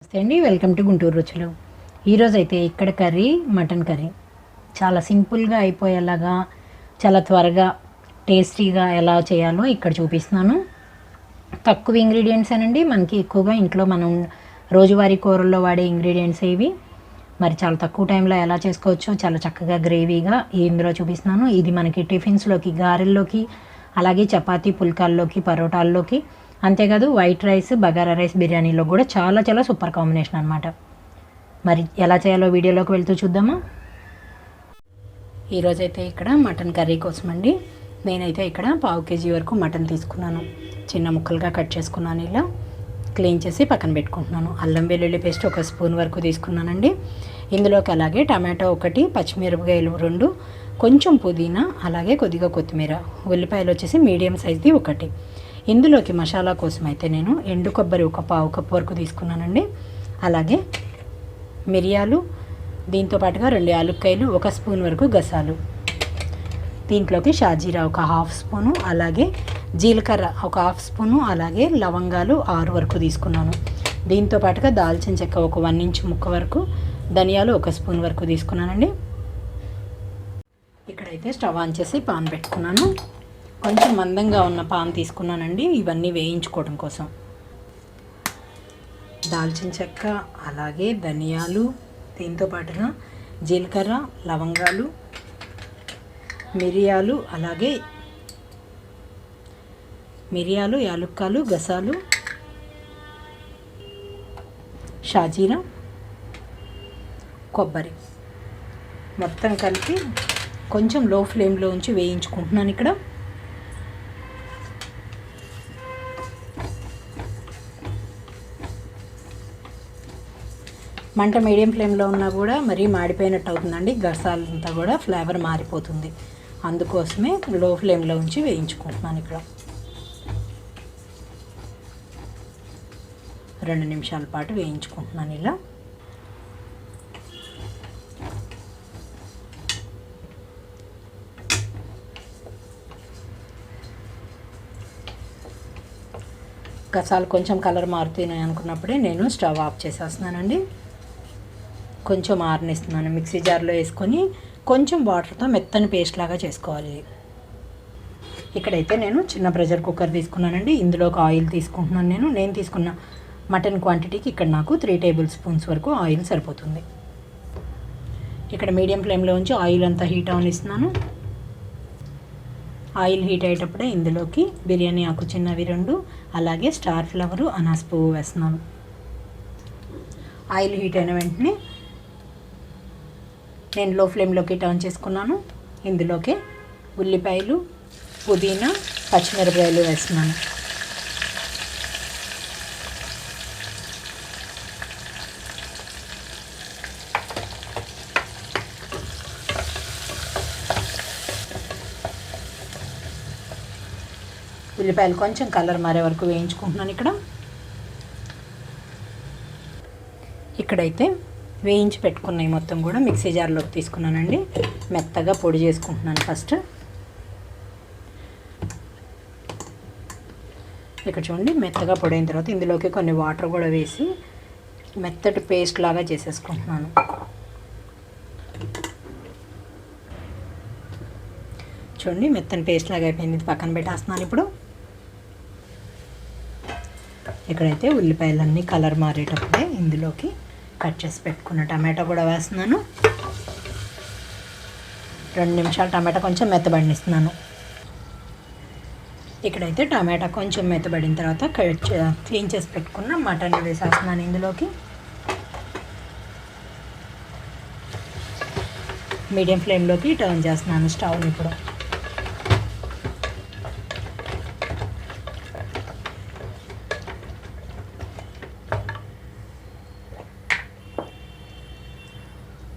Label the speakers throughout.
Speaker 1: నమస్తే అండి welcome to Guntur రుచులు ఈరోజు అయితే ఇక్కడ కర్రీ మటన్ కర్రీ చాలా సింపుల్గా అయిపోయేలాగా చాలా త్వరగా టేస్టీగా ఎలా చేయాలో ఇక్కడ చూపిస్తున్నాను తక్కువ ఇంగ్రీడియంట్స్ అనండి మనకి ఎక్కువగా ఇంట్లో మనం రోజువారీ కూరల్లో వాడే ఇంగ్రీడియంట్స్ ఇవి మరి చాలా తక్కువ టైంలో ఎలా చేసుకోవచ్చో చాలా చక్కగా గ్రేవీగా ఇందులో చూపిస్తున్నాను ఇది మనకి టిఫిన్స్లోకి గారెల్లోకి అలాగే చపాతీ పుల్కాల్లోకి పరోటాల్లోకి అంతేకాదు వైట్ రైస్ బగారా రైస్ బిర్యానీలో కూడా చాలా చాలా సూపర్ కాంబినేషన్ అనమాట మరి ఎలా చేయాలో వీడియోలోకి వెళ్తూ చూద్దామా ఈరోజైతే ఇక్కడ మటన్ కర్రీ కోసం అండి నేనైతే ఇక్కడ పావు కేజీ వరకు మటన్ తీసుకున్నాను చిన్న ముక్కలుగా కట్ చేసుకున్నాను ఇలా క్లీన్ చేసి పక్కన పెట్టుకుంటున్నాను అల్లం వెల్లుల్లి పేస్ట్ ఒక స్పూన్ వరకు తీసుకున్నానండి ఇందులోకి అలాగే టమాటో ఒకటి పచ్చిమిరపకాయలు రెండు కొంచెం పుదీనా అలాగే కొద్దిగా కొత్తిమీర ఉల్లిపాయలు వచ్చేసి మీడియం సైజ్ది ఒకటి ఇందులోకి మసాలా కోసం అయితే నేను ఎండు కొబ్బరి ఒక పావు కప్పు వరకు తీసుకున్నానండి అలాగే మిరియాలు దీంతో పాటుగా రెండు యాలుక్కాయలు ఒక స్పూన్ వరకు గసాలు దీంట్లోకి షాజీరా ఒక హాఫ్ స్పూను అలాగే జీలకర్ర ఒక హాఫ్ స్పూను అలాగే లవంగాలు ఆరు వరకు తీసుకున్నాను దీంతో పాటుగా దాల్చిన చెక్క ఒక వన్ ఇంచ్ ముక్క వరకు ధనియాలు ఒక స్పూన్ వరకు తీసుకున్నానండి ఇక్కడైతే స్టవ్ ఆన్ చేసి పాన్ పెట్టుకున్నాను కొంచెం మందంగా ఉన్న పాన్ తీసుకున్నానండి ఇవన్నీ వేయించుకోవడం కోసం దాల్చిన చెక్క అలాగే ధనియాలు దీంతో పాటుగా జీలకర్ర లవంగాలు మిరియాలు అలాగే మిరియాలు యాలుక్కాలు గసాలు షాజీరా కొబ్బరి మొత్తం కలిపి కొంచెం లో ఫ్లేమ్లో ఉంచి వేయించుకుంటున్నాను ఇక్కడ మంట మీడియం ఫ్లేమ్లో ఉన్నా కూడా మరీ మాడిపోయినట్టు అవుతుందండి గసాలంతా కూడా ఫ్లేవర్ మారిపోతుంది అందుకోసమే లో ఫ్లేమ్లో ఉంచి వేయించుకుంటున్నాను ఇక్కడ రెండు నిమిషాల పాటు వేయించుకుంటున్నాను ఇలా గసాలు కొంచెం కలర్ మారుతున్నాయి అనుకున్నప్పుడే నేను స్టవ్ ఆఫ్ చేసేస్తున్నానండి కొంచెం ఆరనిస్తున్నాను మిక్సీ జార్లో వేసుకొని కొంచెం వాటర్తో మెత్తని పేస్ట్ లాగా చేసుకోవాలి ఇక్కడైతే నేను చిన్న ప్రెషర్ కుక్కర్ తీసుకున్నానండి ఇందులో ఒక ఆయిల్ తీసుకుంటున్నాను నేను నేను తీసుకున్న మటన్ క్వాంటిటీకి ఇక్కడ నాకు త్రీ టేబుల్ స్పూన్స్ వరకు ఆయిల్ సరిపోతుంది ఇక్కడ మీడియం ఫ్లేమ్లో ఉంచి ఆయిల్ అంతా హీట్ ఆన్ ఇస్తున్నాను ఆయిల్ హీట్ అయ్యేటప్పుడే ఇందులోకి బిర్యానీ ఆకు చిన్నవి రెండు అలాగే స్టార్ ఫ్లవరు అనాస్ పువ్వు వేస్తున్నాను ఆయిల్ హీట్ అయిన వెంటనే నేను లో ఫ్లేమ్లోకి టర్న్ చేసుకున్నాను ఇందులోకి ఉల్లిపాయలు పుదీనా పచ్చిమిరపకాయలు వేస్తున్నాను ఉల్లిపాయలు కొంచెం కలర్ మారే వరకు వేయించుకుంటున్నాను ఇక్కడ ఇక్కడైతే వేయించి పెట్టుకున్నాయి మొత్తం కూడా మిక్సీ జార్లోకి తీసుకున్నానండి మెత్తగా పొడి చేసుకుంటున్నాను ఫస్ట్ ఇక్కడ చూడండి మెత్తగా పొడి అయిన తర్వాత ఇందులోకి కొన్ని వాటర్ కూడా వేసి మెత్తటి పేస్ట్ లాగా చేసేసుకుంటున్నాను చూడండి మెత్తని పేస్ట్ లాగా అయిపోయింది ఇది పక్కన పెట్టేస్తున్నాను ఇప్పుడు ఇక్కడైతే ఉల్లిపాయలన్నీ కలర్ మారేటప్పుడే ఇందులోకి కట్ చేసి పెట్టుకున్న టమాటా కూడా వేస్తున్నాను రెండు నిమిషాలు టమాటా కొంచెం మెత్తబడినిస్తున్నాను ఇక్కడైతే టమాటా కొంచెం మెత్తబడిన తర్వాత కట్ క్లీన్ చేసి పెట్టుకున్న మటన్ వేసేస్తున్నాను ఇందులోకి మీడియం ఫ్లేమ్లోకి టర్న్ చేస్తున్నాను స్టవ్ని ఇప్పుడు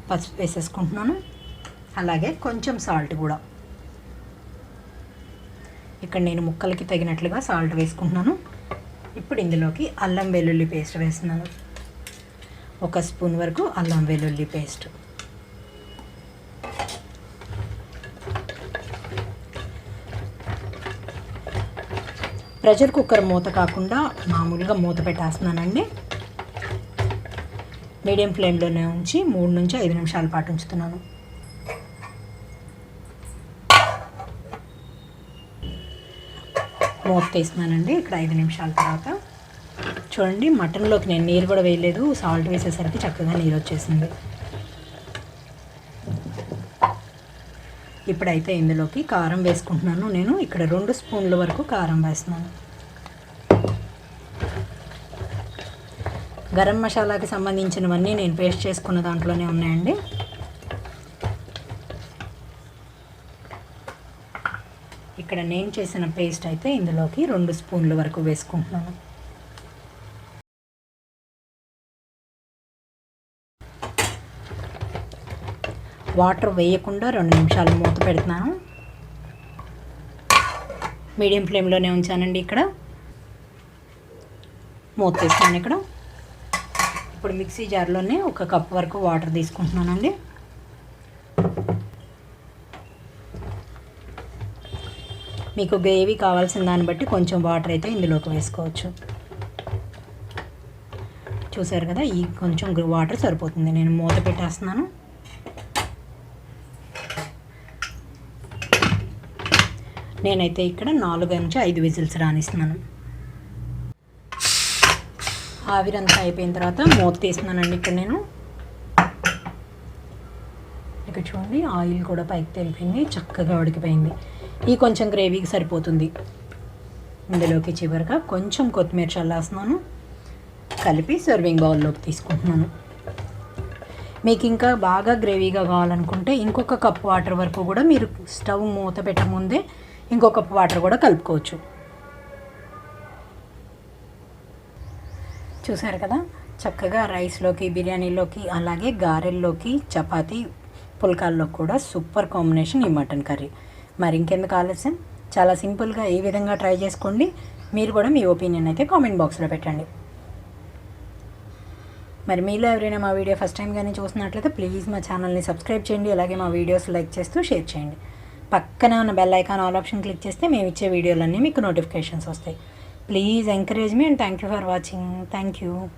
Speaker 1: పసుపు వేసేసుకుంటున్నాను అలాగే కొంచెం సాల్ట్ కూడా ఇక్కడ నేను ముక్కలకి తగినట్లుగా సాల్ట్ వేసుకుంటున్నాను ఇప్పుడు ఇందులోకి అల్లం వెల్లుల్లి పేస్ట్ వేస్తున్నాను ఒక స్పూన్ వరకు అల్లం వెల్లుల్లి పేస్ట్ ప్రెషర్ కుక్కర్ మూత కాకుండా మామూలుగా మూత పెట్టేస్తున్నానండి మీడియం ఫ్లేమ్లోనే ఉంచి మూడు నుంచి ఐదు నిమిషాల పాటు ఉంచుతున్నాను మూత తీస్తున్నానండి ఇక్కడ ఐదు నిమిషాల తర్వాత చూడండి మటన్లోకి నేను నీరు కూడా వేయలేదు సాల్ట్ వేసేసరికి చక్కగా నీరు వచ్చేసింది ఇప్పుడైతే ఇందులోకి కారం వేసుకుంటున్నాను నేను ఇక్కడ రెండు స్పూన్ల వరకు కారం వేస్తున్నాను గరం మసాలాకి సంబంధించినవన్నీ నేను పేస్ట్ చేసుకున్న దాంట్లోనే ఉన్నాయండి ఇక్కడ నేను చేసిన పేస్ట్ అయితే ఇందులోకి రెండు స్పూన్ల వరకు వేసుకుంటున్నాను వాటర్ వేయకుండా రెండు నిమిషాలు మూత పెడుతున్నాను మీడియం ఫ్లేమ్లోనే ఉంచానండి ఇక్కడ మూత తీస్తాను ఇక్కడ ఇప్పుడు మిక్సీ జార్లోనే ఒక కప్ వరకు వాటర్ తీసుకుంటున్నానండి మీకు గ్రేవీ కావాల్సిన దాన్ని బట్టి కొంచెం వాటర్ అయితే ఇందులోకి వేసుకోవచ్చు చూసారు కదా ఈ కొంచెం వాటర్ సరిపోతుంది నేను మూత పెట్టేస్తున్నాను నేనైతే ఇక్కడ నాలుగు నుంచి ఐదు విజిల్స్ రాణిస్తున్నాను ఆవిరంతా అయిపోయిన తర్వాత మూత తీస్తున్నానండి ఇక్కడ నేను ఇక్కడ చూడండి ఆయిల్ కూడా పైకి తెలిపింది చక్కగా ఉడికిపోయింది ఈ కొంచెం గ్రేవీకి సరిపోతుంది ఇందులోకి చివరిగా కొంచెం కొత్తిమీర చల్లాస్తున్నాను కలిపి సర్వింగ్ బౌల్లోకి తీసుకుంటున్నాను మీకు ఇంకా బాగా గ్రేవీగా కావాలనుకుంటే ఇంకొక కప్ వాటర్ వరకు కూడా మీరు స్టవ్ మూత పెట్టకముందే ఇంకొక కప్ వాటర్ కూడా కలుపుకోవచ్చు చూసారు కదా చక్కగా రైస్లోకి బిర్యానీలోకి అలాగే గారెల్లోకి చపాతి పుల్కాల్లో కూడా సూపర్ కాంబినేషన్ ఈ మటన్ కర్రీ మరి ఇంకెందుకు ఆలస్యం చాలా సింపుల్గా ఈ విధంగా ట్రై చేసుకోండి మీరు కూడా మీ ఒపీనియన్ అయితే కామెంట్ బాక్స్లో పెట్టండి మరి మీలో ఎవరైనా మా వీడియో ఫస్ట్ టైం కానీ చూసినట్లయితే ప్లీజ్ మా ఛానల్ని సబ్స్క్రైబ్ చేయండి అలాగే మా వీడియోస్ లైక్ చేస్తూ షేర్ చేయండి పక్కన ఉన్న bell icon all option click చేస్తే మేము ఇచ్చే వీడియోలన్నీ మీకు నోటిఫికేషన్స్ వస్తాయి Please encourage me and thank you for watching. Thank you.